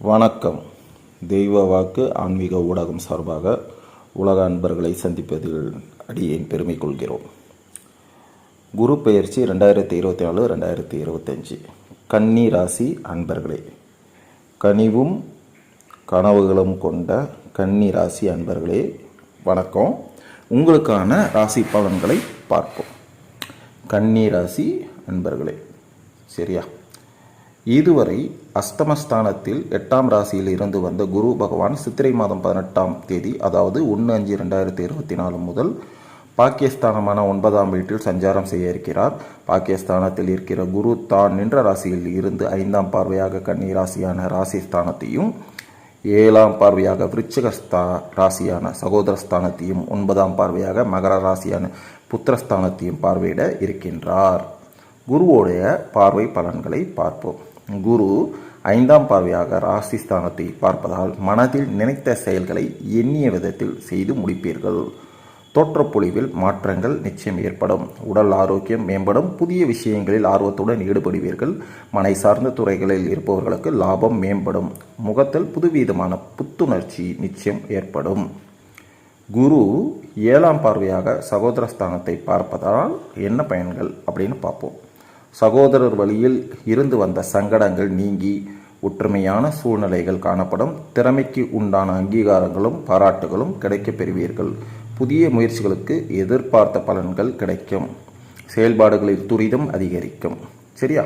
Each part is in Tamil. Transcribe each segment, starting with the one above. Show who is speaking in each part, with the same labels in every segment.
Speaker 1: வணக்கம். தெய்வ வாக்கு ஆன்மீக ஊடகம் சார்பாக உலக அன்பர்களை சந்திப்பதில் அடியேன் பெருமை கொள்கிறோம் குரு பெயர்ச்சி ரெண்டாயிரத்தி இருபத்தி நாலு ரெண்டாயிரத்தி இருபத்தஞ்சி கன்னி ராசி அன்பர்களே கனிவும் கனவுகளும் கொண்ட கன்னி ராசி அன்பர்களே வணக்கம். உங்களுக்கான ராசி பலன்களை பார்ப்போம். கன்னி ராசி அன்பர்களே சரியா? இதுவரை அஸ்தமஸ்தானத்தில் எட்டாம் ராசியில் இருந்து வந்த குரு பகவான் சித்திரை மாதம் பதினெட்டாம் தேதி அதாவது ஒன்று அஞ்சு ரெண்டாயிரத்தி இருபத்தி நாலு முதல் பாகிஸ்தானமான ஒன்பதாம் வீட்டில் சஞ்சாரம் செய்ய இருக்கிறார். பாகிஸ்தானத்தில் இருக்கிற குரு தான் நின்ற ராசியில் இருந்து ஐந்தாம் பார்வையாக கன்னி ராசியான ராசி ஸ்தானத்தையும் ஏழாம் பார்வையாக விருச்சகஸ்தா ராசியான சகோதரஸ்தானத்தையும் ஒன்பதாம் பார்வையாக மகர ராசியான புத்திரஸ்தானத்தையும் பார்வையிட இருக்கின்றார். குருவோடைய பார்வை பலன்களை பார்ப்போம். குரு ஐந்தாம் பார்வையாக ராசிஸ்தானத்தை பார்ப்பதால் மனதில் நினைத்த செயல்களை எண்ணிய விதத்தில் செய்து முடிப்பீர்கள். தோற்றப்பொழிவில் மாற்றங்கள் நிச்சயம் ஏற்படும். உடல் ஆரோக்கியம் மேம்படும். புதிய விஷயங்களில் ஆர்வத்துடன் ஈடுபடுவீர்கள். மனை சார்ந்த துறைகளில் இருப்பவர்களுக்கு லாபம் மேம்படும். முகத்தில் புதுவிதமான புத்துணர்ச்சி நிச்சயம் ஏற்படும். குரு ஏழாம் பார்வையாக சகோதரஸ்தானத்தை பார்ப்பதால் என்ன பயன்கள் அப்படின்னு பார்ப்போம். சகோதரர் வழியில் இருந்து வந்த சங்கடங்கள் நீங்கி ஒற்றுமையான சூழ்நிலைகள் காணப்படும். திறமைக்கு உண்டான அங்கீகாரங்களும் பாராட்டுகளும் கிடைக்கப் பெறுவீர்கள். புதிய முயற்சிகளுக்கு எதிர்பார்த்த பலன்கள் கிடைக்கும். செயல்பாடுகளில் துரிதம் அதிகரிக்கும். சரியா?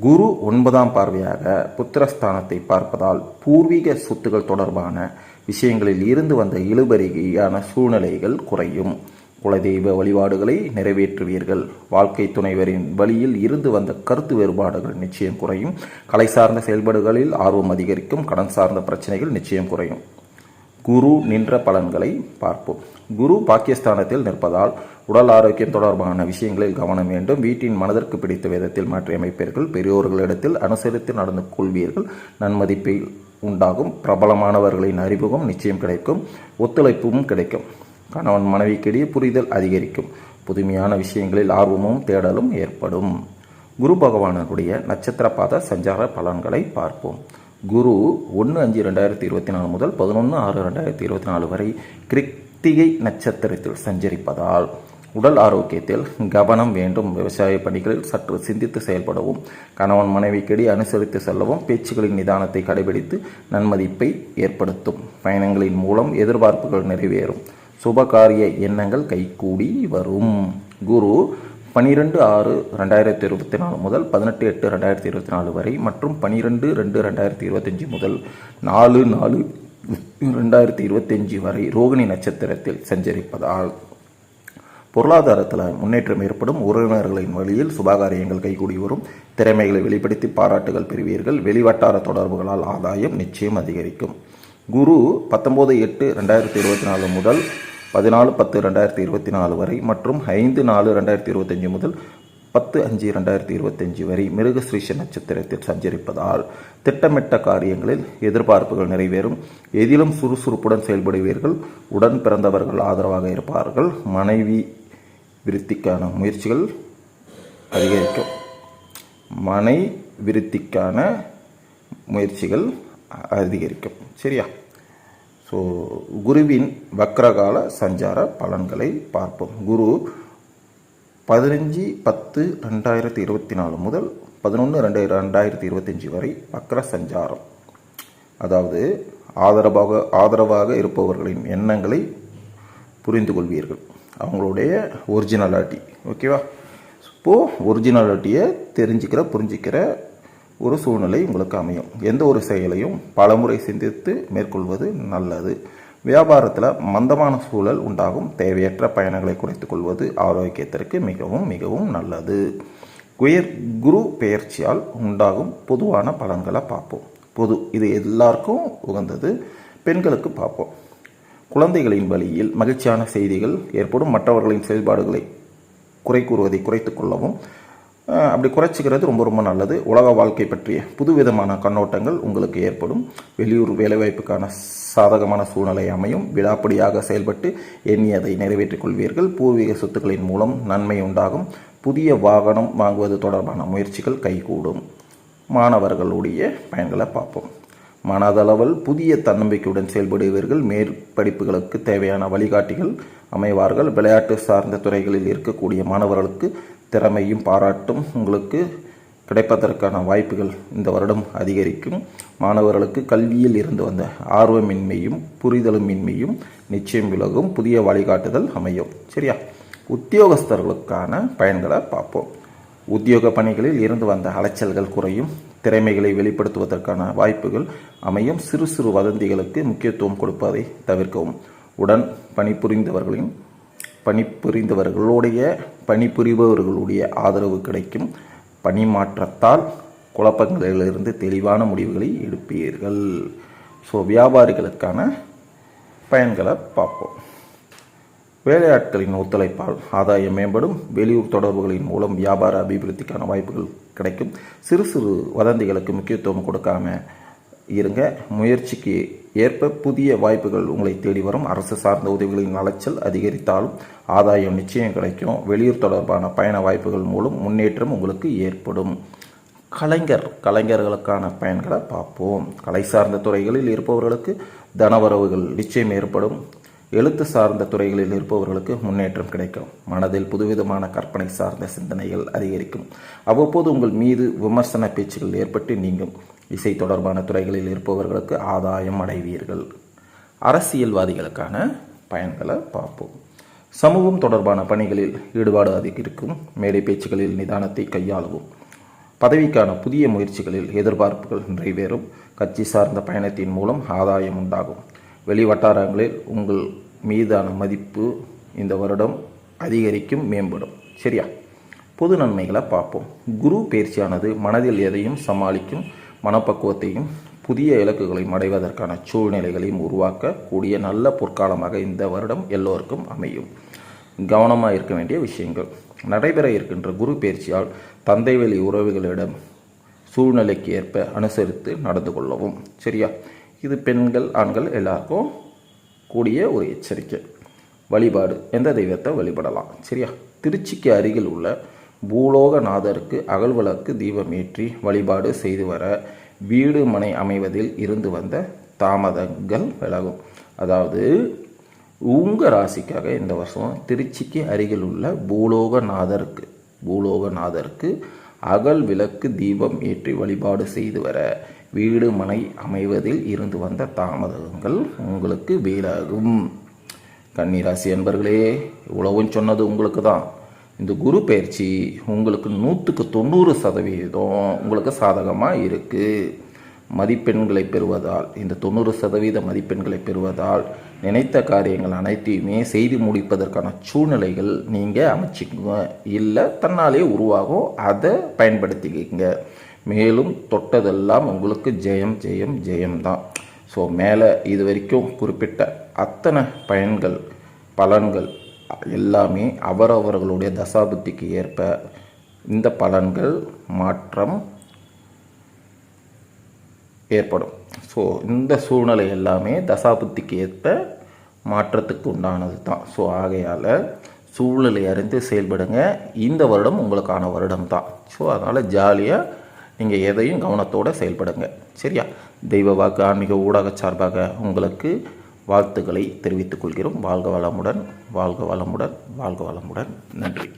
Speaker 1: குரு ஒன்பதாம் பார்வையாக புத்திரஸ்தானத்தை பார்ப்பதால் பூர்வீக சொத்துகள் தொடர்பான விஷயங்களில் இருந்து வந்த இழுபறியான சூழ்நிலைகள் குறையும். குலதெய்வ வழிபாடுகளை நிறைவேற்றுவீர்கள். வாழ்க்கை துணைவரின் வழியில் இருந்து வந்த கருத்து வேறுபாடுகள் நிச்சயம் குறையும். கலை சார்ந்த செயல்பாடுகளில் ஆர்வம் அதிகரிக்கும். கடன் சார்ந்த பிரச்சனைகள் நிச்சயம் குறையும். குரு நின்ற பலன்களை பார்ப்போம். குரு பாகிஸ்தானத்தில் நிற்பதால் உடல் ஆரோக்கியம் தொடர்பான விஷயங்களில் கவனம் வேண்டும். வீட்டின் மனதிற்கு பிடித்த விதத்தில் மாற்றியமைப்பீர்கள். பெரியோர்களிடத்தில் அனுசரித்து நடந்து கொள்வீர்கள். நன்மதிப்பில் உண்டாகும். பிரபலமானவர்களின் அறிமுகம் நிச்சயம் கிடைக்கும். ஒத்துழைப்பும் கிடைக்கும். கணவன் மனைவிக்கிடையே புரிதல் அதிகரிக்கும். புதுமையான விஷயங்களில் ஆர்வமும் தேடலும் ஏற்படும். குரு பகவானுடைய நட்சத்திர பாத சஞ்சார பலன்களை பார்ப்போம். குரு ஒன்று அஞ்சு ரெண்டாயிரத்தி இருபத்தி நாலு முதல் பதினொன்று ஆறு ரெண்டாயிரத்தி இருபத்தி நாலு வரை கிருத்திகை நட்சத்திரத்தில் சஞ்சரிப்பதால் உடல் ஆரோக்கியத்தில் கவனம் வேண்டும். விவசாய பணிகளில் சற்று சிந்தித்து செயல்படவும் கணவன் மனைவிக்கிடையே அனுசரித்து செல்லவும் பேச்சுகளின் நிதானத்தை கடைபிடித்து நன்மதிப்பை ஏற்படுத்தும். பயணங்களின் மூலம் எதிர்பார்ப்புகள் நிறைவேறும். சுபகாரிய எண்ணங்கள் கைகூடி வரும். குரு பனிரெண்டு ஆறு ரெண்டாயிரத்தி இருபத்தி நாலு முதல் பதினெட்டு எட்டு ரெண்டாயிரத்தி இருபத்தி நாலு வரை மற்றும் பனிரெண்டு ரெண்டு ரெண்டாயிரத்தி இருபத்தஞ்சி முதல் நாலு நாலு ரெண்டாயிரத்தி இருபத்தஞ்சி வரை ரோகிணி நட்சத்திரத்தில் சஞ்சரிப்பதால் பொருளாதாரத்தில் முன்னேற்றம் ஏற்படும். உறவினர்களின் வழியில் சுபகாரியங்கள் கைகூடி வரும். திறமைகளை வெளிப்படுத்தி பாராட்டுகள் பெறுவீர்கள். வெளிவட்டார தொடர்புகளால் ஆதாயம் நிச்சயம் அதிகரிக்கும். குரு பத்தொம்போது எட்டு ரெண்டாயிரத்தி இருபத்தி நாலு முதல் பதினாலு பத்து ரெண்டாயிரத்தி இருபத்தி நாலு வரை மற்றும் ஐந்து நாலு ரெண்டாயிரத்தி இருபத்தஞ்சி முதல் பத்து அஞ்சு ரெண்டாயிரத்தி இருபத்தஞ்சி வரை மிருகஸ்ரீஷ நட்சத்திரத்தில் சஞ்சரிப்பதால் திட்டமிட்ட காரியங்களில் எதிர்பார்ப்புகள் நிறைவேறும். எதிலும் சுறுசுறுப்புடன் செயல்படுவீர்கள். உடன் பிறந்தவர்கள் ஆதரவாக இருப்பார்கள். மனைவி விருத்திக்கான முயற்சிகள் அதிகரிக்கும். மனை விருத்திக்கான முயற்சிகள் அதிகரிக்கும். சரியா? ஸோ குருவின் வக்ரகால சஞ்சார பலன்களை பார்ப்போம். குரு பதினஞ்சு பத்து ரெண்டாயிரத்தி இருபத்தி நாலு முதல் பதினொன்று ரெண்டு ரெண்டாயிரத்தி இருபத்தஞ்சி வரை வக்ர சஞ்சாரம். அதாவது ஆதரவாக ஆதரவாக இருப்பவர்களின் எண்ணங்களை புரிந்து கொள்வீர்கள் அவங்களுடைய ஒரிஜினாலிட்டி ஓகேவா இப்போது ஒரிஜினாலிட்டியை தெரிஞ்சுக்கிற புரிஞ்சிக்கிற ஒரு சூழ்நிலை உங்களுக்கு அமையும். எந்த ஒரு செயலையும் பலமுறை சிந்தித்து மேற்கொள்வது நல்லது. வியாபாரத்தில் மந்தமான சூழல் உண்டாகும். தேவையற்ற பயணங்களை குறைத்துக் கொள்வது ஆரோக்கியத்திற்கு மிகவும் மிகவும் நல்லது. உயர் குரு பெயர்ச்சியால் உண்டாகும் பொதுவான பலன்களை பார்ப்போம். பொது இது எல்லாருக்கும் உகந்தது. பெண்களுக்கு பார்ப்போம். குழந்தைகளின் வழியில் மகிழ்ச்சியான செய்திகள் ஏற்படும். மற்றவர்களின் செயல்பாடுகளை குறை கூறுவதை குறைத்து கொள்ளவும் அப்படி குறைச்சிக்கிறது ரொம்ப ரொம்ப நல்லது. உலக வாழ்க்கை பற்றிய புதுவிதமான கண்ணோட்டங்கள் உங்களுக்கு ஏற்படும். வெளியூர் வேலைவாய்ப்புக்கான சாதகமான சூழ்நிலை அமையும். விடாப்படியாக செயல்பட்டு எண்ணியதை நிறைவேற்றிக் கொள்வீர்கள். பூர்வீக சொத்துக்களின் மூலம் நன்மை உண்டாகும். புதிய வாகனம் வாங்குவது தொடர்பான முயற்சிகள் கைகூடும். மாணவர்களுடைய பயன்களை பார்ப்போம். மனதளவில் புதிய தன்னம்பிக்கையுடன் செயல்படுவீர்கள். மேற்படிப்புகளுக்கு தேவையான வழிகாட்டிகள் அமைவார்கள். விளையாட்டு சார்ந்த துறைகளில் இருக்கக்கூடிய மாணவர்களுக்கு திறமையும் பாராட்டும். உங்களுக்கு கிடைப்பதற்கான வாய்ப்புகள் இந்த வருடம் அதிகரிக்கும். மாணவர்களுக்கு கல்வியில் இருந்து வந்த ஆர்வமின்மையும் புரிதலுமின்மையும் நிச்சயம் விலகும். புதிய வழிகாட்டுதல் அமையும். சரியா? உத்தியோகஸ்தர்களுக்கான பயன்களை பார்ப்போம். உத்தியோக பணிகளில் இருந்து வந்த அலைச்சல்கள் குறையும். திறமைகளை வெளிப்படுத்துவதற்கான வாய்ப்புகள் அமையும். சிறு சிறு வதந்திகளுக்கு முக்கியத்துவம் கொடுப்பதை தவிர்க்கவும். உடன் பணிபுரிந்தவர்களின் பணிபுரிந்தவர்களுடைய பணிபுரிபவர்களுடைய ஆதரவு கிடைக்கும். பணிமாற்றத்தால் குழப்பங்களிலிருந்து தெளிவான முடிவுகளை எடுப்பீர்கள். ஸோ வியாபாரிகளுக்கான பயன்களை பார்ப்போம். வேலையாட்களின் ஒத்துழைப்பால் ஆதாயம் மேம்படும். வெளியூர் தொடர்புகளின் மூலம் வியாபார அபிவிருத்திக்கான வாய்ப்புகள் கிடைக்கும். சிறு சிறு வதந்திகளுக்கு முக்கியத்துவம் கொடுக்காம இருங்க. முயற்சிக்கு ஏற்ப புதிய வாய்ப்புகள் உங்களை தேடி வரும். அரசு சார்ந்த உதவிகளின் அலைச்சல் அதிகரித்தாலும் ஆதாயம் நிச்சயம் கிடைக்கும். வெளியூர் தொடர்பான பயண வாய்ப்புகள் மூலம் முன்னேற்றம் உங்களுக்கு ஏற்படும். கலைஞர் கலைஞர்களுக்கான பயன்களை பார்ப்போம். கலை சார்ந்த துறைகளில் இருப்பவர்களுக்கு தனவரவுகள் நிச்சயம் ஏற்படும். எழுத்து சார்ந்த துறைகளில் இருப்பவர்களுக்கு முன்னேற்றம் கிடைக்கும். மனதில் புதுவிதமான கற்பனை சார்ந்த சிந்தனைகள் அதிகரிக்கும். அவ்வப்போது உங்கள் மீது விமர்சன பேச்சுகள் ஏற்பட்டு நீங்கும். இசை தொடர்பான துறைகளில் இருப்பவர்களுக்கு ஆதாயம் அடைவீர்கள். அரசியல்வாதிகளுக்கான பயன்களை பார்ப்போம். சமூகம் தொடர்பான பணிகளில் ஈடுபாடு அதிகரிக்கும். மேடை பேச்சுகளில் நிதானத்தை கையாளவும். பதவிக்கான புதிய முயற்சிகளில் எதிர்பார்ப்புகள் நிறைவேறும். கட்சி சார்ந்த பயணத்தின் மூலம் ஆதாயம் உண்டாகும். வெளி வட்டாரங்களில் உங்கள் மீதான மதிப்பு இந்த வருடம் அதிகரிக்கும் மேம்படும். சரியா? பொது நன்மைகளை பார்ப்போம். குரு பயிற்சியானது மனதில் எதையும் சமாளிக்கும் மனப்பக்குவத்தையும் புதிய இலக்குகளையும் அடைவதற்கான சூழ்நிலைகளையும் உருவாக்கக்கூடிய நல்ல பொற்காலமாக இந்த வருடம் எல்லோருக்கும் அமையும். கவனமாக இருக்க வேண்டிய விஷயங்கள். நடைபெற இருக்கின்ற குரு பயிற்சியால் தந்தைவெளி உறவுகளிடம் சூழ்நிலைக்கு ஏற்ப அனுசரித்து நடந்து கொள்ளவும். சரியா? இது பெண்கள் ஆண்கள் எல்லாருக்கும் கூடிய ஒரு எச்சரிக்கை. வழிபாடு. எந்த தெய்வத்தை வழிபடலாம்? சரியா? திருச்சிக்கு அருகில் உள்ள பூலோகநாதருக்கு அகல்விளக்கு தீபம் ஏற்றி வழிபாடு செய்து வர வீடு மனை அமைவதில் இருந்து வந்த தாமதங்கள் விலகும். அதாவது உங்கள் ராசிக்காக இந்த வருஷம் திருச்சிக்கு அருகில் உள்ள பூலோகநாதருக்கு பூலோகநாதருக்கு அகல் விளக்கு தீபம் ஏற்றி வழிபாடு செய்து வர வீடு மனை அமைவதில் இருந்து வந்த தாமதங்கள் உங்களுக்கு வீடாகும் கன்னிராசி அன்பர்களே இவ்வளவும் சொன்னது உங்களுக்கு தான். இந்த குரு பயிற்சி உங்களுக்கு நூற்றுக்கு தொண்ணூறு சதவீதம் உங்களுக்கு சாதகமாக இருக்குது மதிப்பெண்களை பெறுவதால் இந்த தொண்ணூறு சதவீத மதிப்பெண்களை பெறுவதால் நினைத்த காரியங்கள் அனைத்தையுமே செய்து முடிப்பதற்கான சூழ்நிலைகள் நீங்கள் அமைச்சிக்குங்க. இல்லை தன்னாலே உருவாகும். அதை பயன்படுத்திக்கிங்க. மேலும் தொட்டதெல்லாம் உங்களுக்கு ஜெயம் ஜெயம் ஜெயம் தான். ஸோ மேலே இது வரைக்கும் குறிப்பிட்ட அத்தனை பயன்கள் பலன்கள் எல்லாமே அவரவர்களுடைய தசாபுத்திக்கு ஏற்ப இந்த பலன்கள் மாற்றம் ஏற்படும். ஸோ இந்த சூழ்நிலை எல்லாமே தசாபுத்திக்கு ஏற்ப மாற்றத்துக்கு உண்டானது தான் ஸோ ஆகையால் சூழ்நிலை அறிந்து செயல்படுங்க. இந்த வருடம் உங்களுக்கான வருடம் தான் ஸோ அதனால் ஜாலியாக நீங்கள் எதையும் கவனத்தோடு செயல்படுங்க. சரியா? தெய்வ வாக்கு ஆன்மீக ஊடக சார்பாக உங்களுக்கு வாழ்த்துக்களை தெரிவித்துக் கொள்கிறோம். வாழ்க வளமுடன் வாழ்க வளமுடன் வாழ்க வளமுடன். நன்றி.